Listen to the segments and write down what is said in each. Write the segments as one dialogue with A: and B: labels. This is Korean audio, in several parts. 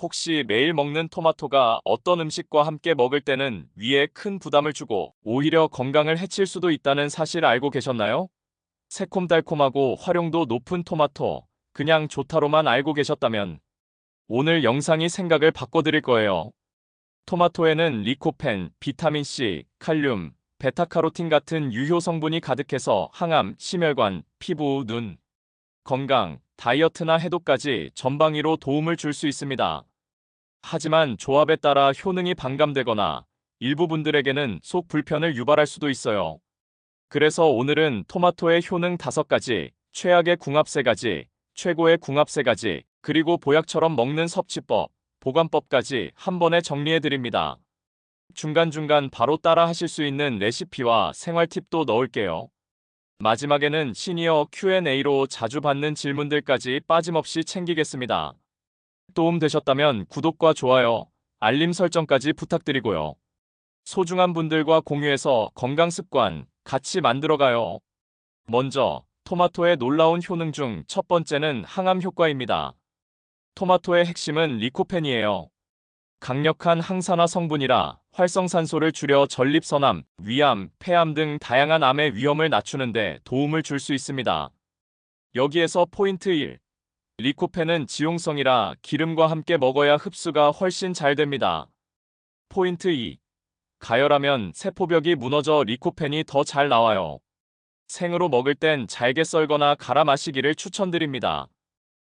A: 혹시 매일 먹는 토마토가 어떤 음식과 함께 먹을 때는 위에 큰 부담을 주고 오히려 건강을 해칠 수도 있다는 사실 알고 계셨나요? 새콤달콤하고 활용도 높은 토마토, 그냥 좋다로만 알고 계셨다면 오늘 영상이 생각을 바꿔드릴 거예요. 토마토에는 리코펜, 비타민C, 칼륨, 베타카로틴 같은 유효 성분이 가득해서 항암, 심혈관, 피부, 눈, 건강, 다이어트나 해독까지 전방위로 도움을 줄 수 있습니다. 하지만 조합에 따라 효능이 반감되거나 일부 분들에게는 속 불편을 유발할 수도 있어요. 그래서 오늘은 토마토의 효능 5가지, 최악의 궁합 3가지, 최고의 궁합 3가지, 그리고 보약처럼 먹는 섭취법, 보관법까지 한 번에 정리해 드립니다. 중간중간 바로 따라 하실 수 있는 레시피와 생활 팁도 넣을게요. 마지막에는 시니어 Q&A로 자주 받는 질문들까지 빠짐없이 챙기겠습니다. 도움 되셨다면 구독과 좋아요, 알림 설정까지 부탁드리고요. 소중한 분들과 공유해서 건강 습관 같이 만들어가요. 먼저 토마토의 놀라운 효능 중 첫 번째는 항암 효과입니다. 토마토의 핵심은 리코펜이에요. 강력한 항산화 성분이라 활성산소를 줄여 전립선암, 위암, 폐암 등 다양한 암의 위험을 낮추는데 도움을 줄 수 있습니다. 여기에서 포인트 1. 리코펜은 지용성이라 기름과 함께 먹어야 흡수가 훨씬 잘 됩니다. 포인트 2. 가열하면 세포벽이 무너져 리코펜이 더 잘 나와요. 생으로 먹을 땐 잘게 썰거나 갈아 마시기를 추천드립니다.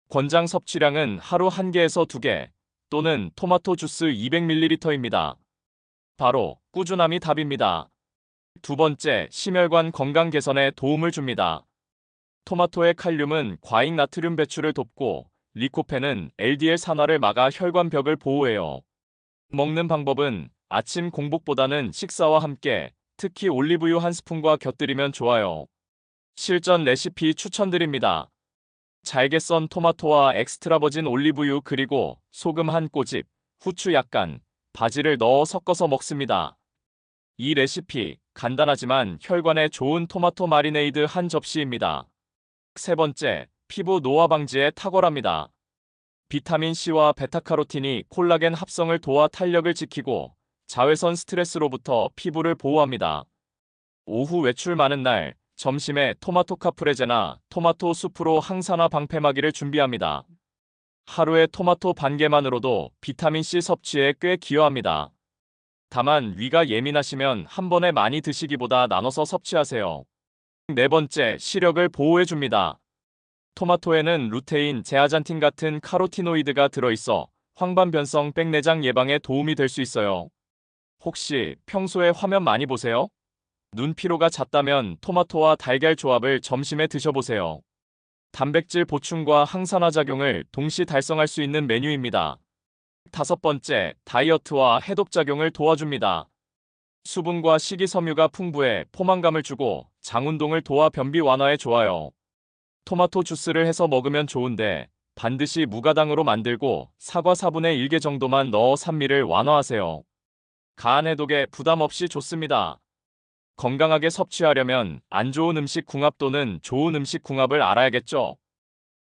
A: 권장 섭취량은 하루 1개에서 2개 또는 토마토 주스 200ml입니다. 바로 꾸준함이 답입니다. 두 번째, 심혈관 건강 개선에 도움을 줍니다. 토마토의 칼륨은 과잉 나트륨 배출을 돕고 리코펜은 LDL 산화를 막아 혈관벽을 보호해요. 먹는 방법은 아침 공복보다는 식사와 함께 특히 올리브유 한 스푼과 곁들이면 좋아요. 실전 레시피 추천드립니다. 잘게 썬 토마토와 엑스트라 버진 올리브유 그리고 소금 한 꼬집, 후추 약간, 바지를 넣어 섞어서 먹습니다. 이 레시피 간단하지만 혈관에 좋은 토마토 마리네이드 한 접시입니다. 세 번째, 피부 노화 방지에 탁월합니다. 비타민 C와 베타카로틴이 콜라겐 합성을 도와 탄력을 지키고 자외선 스트레스로부터 피부를 보호합니다. 오후 외출 많은 날, 점심에 토마토 카프레제나 토마토 수프로 항산화 방패막이를 준비합니다. 하루에 토마토 반 개만으로도 비타민C 섭취에 꽤 기여합니다. 다만 위가 예민하시면 한 번에 많이 드시기보다 나눠서 섭취하세요. 네 번째, 시력을 보호해줍니다. 토마토에는 루테인, 제아잔틴 같은 카로티노이드가 들어있어 황반변성 백내장 예방에 도움이 될 수 있어요. 혹시 평소에 화면 많이 보세요? 눈 피로가 잦다면 토마토와 달걀 조합을 점심에 드셔보세요. 단백질 보충과 항산화 작용을 동시 달성할 수 있는 메뉴입니다. 다섯 번째, 다이어트와 해독 작용을 도와줍니다. 수분과 식이섬유가 풍부해 포만감을 주고 장 운동을 도와 변비 완화에 좋아요. 토마토 주스를 해서 먹으면 좋은데 반드시 무가당으로 만들고 사과 4분의 1개 정도만 넣어 산미를 완화하세요. 간 해독에 부담 없이 좋습니다. 건강하게 섭취하려면 안 좋은 음식 궁합 또는 좋은 음식 궁합을 알아야겠죠.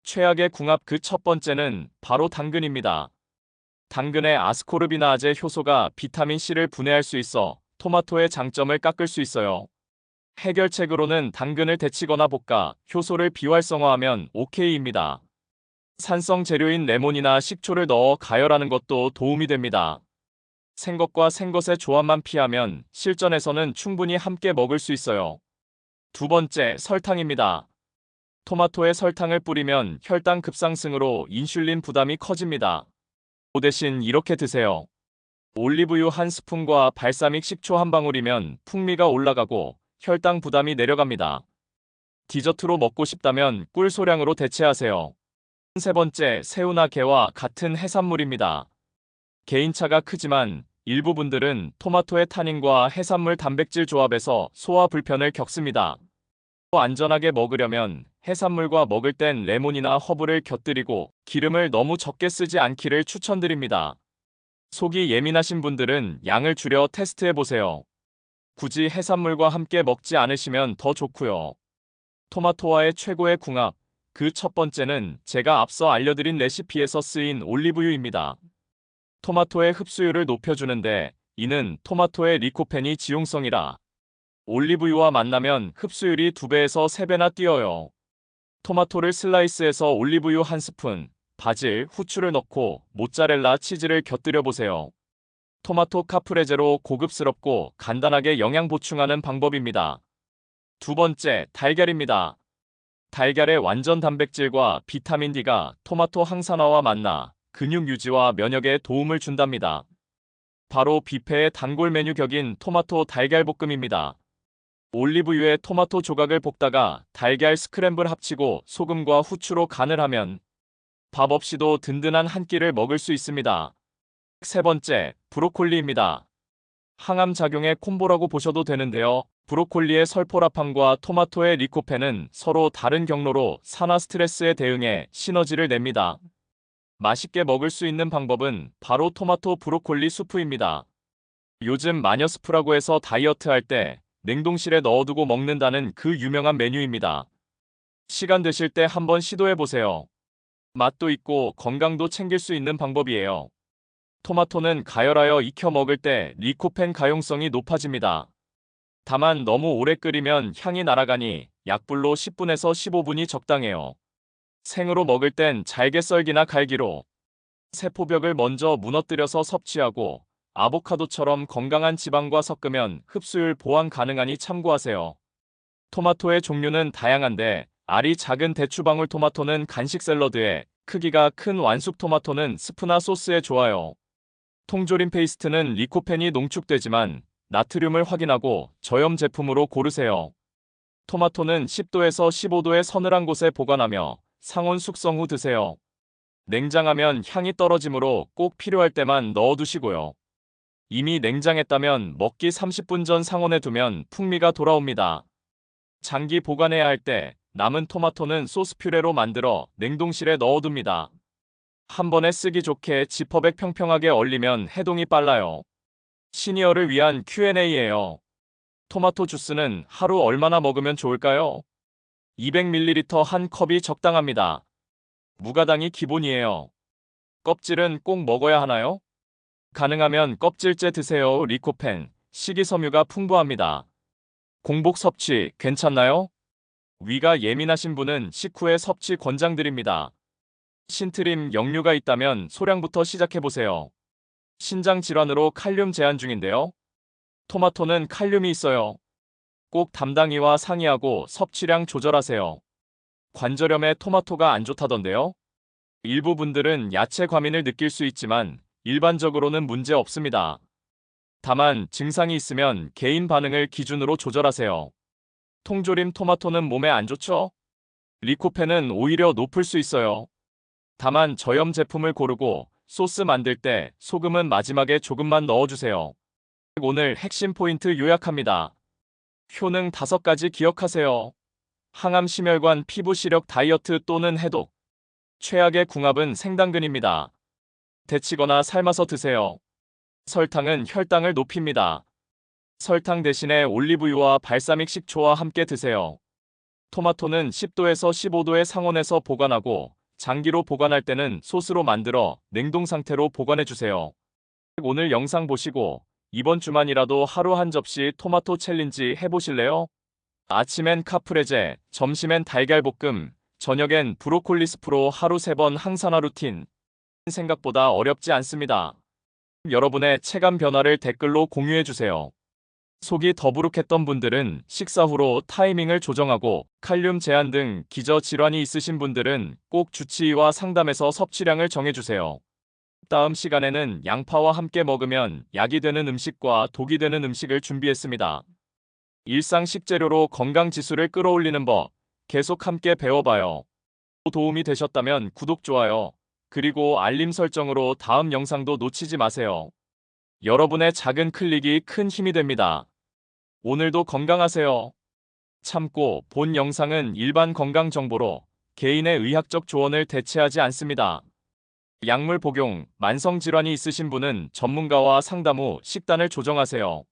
A: 최악의 궁합 그 첫 번째는 바로 당근입니다. 당근의 아스코르비나아제 효소가 비타민C를 분해할 수 있어 토마토의 장점을 깎을 수 있어요. 해결책으로는 당근을 데치거나 볶아 효소를 비활성화하면 OK입니다. 산성 재료인 레몬이나 식초를 넣어 가열하는 것도 도움이 됩니다. 생것과 생것의 조합만 피하면 실전에서는 충분히 함께 먹을 수 있어요. 두 번째, 설탕입니다. 토마토에 설탕을 뿌리면 혈당 급상승으로 인슐린 부담이 커집니다. 그 대신 이렇게 드세요. 올리브유 한 스푼과 발사믹 식초 한 방울이면 풍미가 올라가고 혈당 부담이 내려갑니다. 디저트로 먹고 싶다면 꿀 소량으로 대체하세요. 세 번째, 새우나 게와 같은 해산물입니다. 개인차가 크지만 일부 분들은 토마토의 타닌과 해산물 단백질 조합에서 소화 불편을 겪습니다. 안전하게 먹으려면 해산물과 먹을 땐 레몬이나 허브를 곁들이고 기름을 너무 적게 쓰지 않기를 추천드립니다. 속이 예민하신 분들은 양을 줄여 테스트해 보세요. 굳이 해산물과 함께 먹지 않으시면 더 좋고요. 토마토와의 최고의 궁합. 그 첫 번째는 제가 앞서 알려드린 레시피에서 쓰인 올리브유입니다. 토마토의 흡수율을 높여주는데 이는 토마토의 리코펜이 지용성이라 올리브유와 만나면 흡수율이 2배에서 3배나 뛰어요. 토마토를 슬라이스해서 올리브유 한 스푼, 바질, 후추를 넣고 모짜렐라 치즈를 곁들여 보세요. 토마토 카프레제로 고급스럽고 간단하게 영양 보충하는 방법입니다. 두 번째, 달걀입니다. 달걀의 완전 단백질과 비타민 D가 토마토 항산화와 만나 근육 유지와 면역에 도움을 준답니다. 바로 뷔페의 단골 메뉴 격인 토마토 달걀 볶음입니다. 올리브유에 토마토 조각을 볶다가 달걀 스크램블 합치고 소금과 후추로 간을 하면 밥 없이도 든든한 한 끼를 먹을 수 있습니다. 세 번째, 브로콜리입니다. 항암 작용의 콤보라고 보셔도 되는데요. 브로콜리의 설포라판과 토마토의 리코펜은 서로 다른 경로로 산화 스트레스에 대응해 시너지를 냅니다. 맛있게 먹을 수 있는 방법은 바로 토마토 브로콜리 수프입니다. 요즘 마녀 스프라고 해서 다이어트 할 때 냉동실에 넣어두고 먹는다는 그 유명한 메뉴입니다. 시간 되실 때 한번 시도해 보세요. 맛도 있고 건강도 챙길 수 있는 방법이에요. 토마토는 가열하여 익혀 먹을 때 리코펜 가용성이 높아집니다. 다만 너무 오래 끓이면 향이 날아가니 약불로 10분에서 15분이 적당해요. 생으로 먹을 땐 잘게 썰기나 갈기로 세포벽을 먼저 무너뜨려서 섭취하고 아보카도처럼 건강한 지방과 섞으면 흡수율 보완 가능하니 참고하세요. 토마토의 종류는 다양한데 알이 작은 대추방울 토마토는 간식 샐러드에 크기가 큰 완숙 토마토는 스프나 소스에 좋아요. 통조림 페이스트는 리코펜이 농축되지만 나트륨을 확인하고 저염 제품으로 고르세요. 토마토는 10도에서 15도의 서늘한 곳에 보관하며 상온 숙성 후 드세요. 냉장하면 향이 떨어지므로 꼭 필요할 때만 넣어두시고요. 이미 냉장했다면 먹기 30분 전 상온에 두면 풍미가 돌아옵니다. 장기 보관해야 할 때 남은 토마토는 소스 퓨레로 만들어 냉동실에 넣어둡니다. 한 번에 쓰기 좋게 지퍼백 평평하게 얼리면 해동이 빨라요. 시니어를 위한 Q&A예요. 토마토 주스는 하루 얼마나 먹으면 좋을까요? 200ml 한 컵이 적당합니다. 무가당이 기본이에요. 껍질은 꼭 먹어야 하나요? 가능하면 껍질째 드세요. 리코펜, 식이섬유가 풍부합니다. 공복 섭취 괜찮나요? 위가 예민하신 분은 식후에 섭취 권장드립니다. 신트림 역류가 있다면 소량부터 시작해보세요. 신장 질환으로 칼륨 제한 중인데요. 토마토는 칼륨이 있어요. 꼭 담당이와 상의하고 섭취량 조절하세요. 관절염에 토마토가 안 좋다던데요. 일부 분들은 야채 과민을 느낄 수 있지만 일반적으로는 문제 없습니다. 다만 증상이 있으면 개인 반응을 기준으로 조절하세요. 통조림 토마토는 몸에 안 좋죠? 리코펜은 오히려 높을 수 있어요. 다만 저염 제품을 고르고 소스 만들 때 소금은 마지막에 조금만 넣어주세요. 오늘 핵심 포인트 요약합니다. 효능 5가지 기억하세요. 항암 심혈관 피부 시력 다이어트 또는 해독. 최악의 궁합은 생당근입니다. 데치거나 삶아서 드세요. 설탕은 혈당을 높입니다. 설탕 대신에 올리브유와 발사믹 식초와 함께 드세요. 토마토는 10도에서 15도의 상온에서 보관하고 장기로 보관할 때는 소스로 만들어 냉동 상태로 보관해 주세요. 오늘 영상 보시고 이번 주만이라도 하루 한 접시 토마토 챌린지 해보실래요? 아침엔 카프레제, 점심엔 달걀볶음, 저녁엔 브로콜리 스프로 하루 3번 항산화 루틴. 생각보다 어렵지 않습니다. 여러분의 체감 변화를 댓글로 공유해주세요. 속이 더부룩했던 분들은 식사 후로 타이밍을 조정하고 칼륨 제한 등 기저 질환이 있으신 분들은 꼭 주치의와 상담해서 섭취량을 정해주세요. 다음 시간에는 양파와 함께 먹으면 약이 되는 음식과 독이 되는 음식을 준비했습니다. 일상 식재료로 건강 지수를 끌어올리는 법 계속 함께 배워봐요. 도움이 되셨다면 구독, 좋아요, 그리고 알림 설정으로 다음 영상도 놓치지 마세요. 여러분의 작은 클릭이 큰 힘이 됩니다. 오늘도 건강하세요. 참고 본 영상은 일반 건강 정보로 개인의 의학적 조언을 대체하지 않습니다. 약물 복용, 만성 질환이 있으신 분은 전문가와 상담 후 식단을 조정하세요.